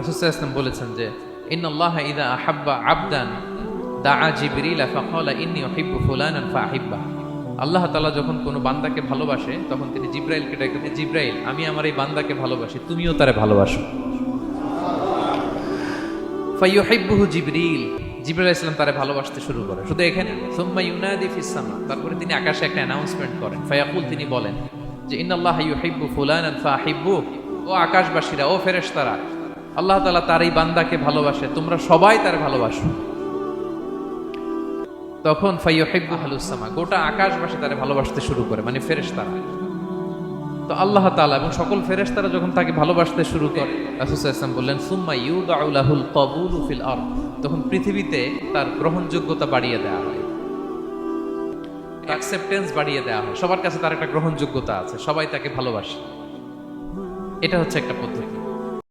ইসলাম বলেছেন যে ইন্নাল্লাহ ইদা আহাব্বা আবদান দাআ জিবরিল ফাকালা ইন্নী উহিব্বু ফুলানান ফাহিব্বা আল্লাহ তাআলা যখন কোনো বান্দাকে ভালোবাসে তখন তিনি জিব্রাইলকে ডেকে বলেন, জিব্রাইল আমি আমার এই বান্দাকে ভালোবাসি তুমিও তারে ভালোবাসো। ফাইয়ুহিব্বুহু জিবরিল জিবরাইল ইসলাম তারে ভালোবাসতে শুরু করে। শুধু এখানে সুম্মা ইউনাদি ফিস সামা। তারপরে তিনি আকাশে একটা অ্যানাউন্সমেন্ট করেন। ফায়াকুল তিনি বলেন যে ইন্নাল্লাহ ইউহিব্বু ফুলানান ফাহিব্বু ও আকাশবাসীরা ও ফেরেশতারা আল্লাহ তালা তার এই বান্দাকে ভালোবাসে, তোমরা সবাই তার ভালোবাসো। তখন ফাইয়ুহিব্বু হালুসামা গোটা আকাশবাসী তারে ভালোবাসতে শুরু করে মানে ফেরেশতারা। তো আল্লাহ তাআলা এবং সকল ফেরেশতারা যখন তাকে ভালোবাসতে শুরু করে, রাসূল ইসলাম বললেন, সুম্মা ইউদাউ লাহুল কবুলু ফিল আরদ। তখন পৃথিবীতে তার গ্রহণযোগ্যতা বাড়িয়ে দেওয়া হয়। অ্যাকসেপ্টেন্স বাড়িয়ে দেওয়া হয়। সবার কাছে তার একটা গ্রহণযোগ্যতা আছে, সবাই তাকে ভালোবাসে। এটা হচ্ছে একটা পদ্ধতি।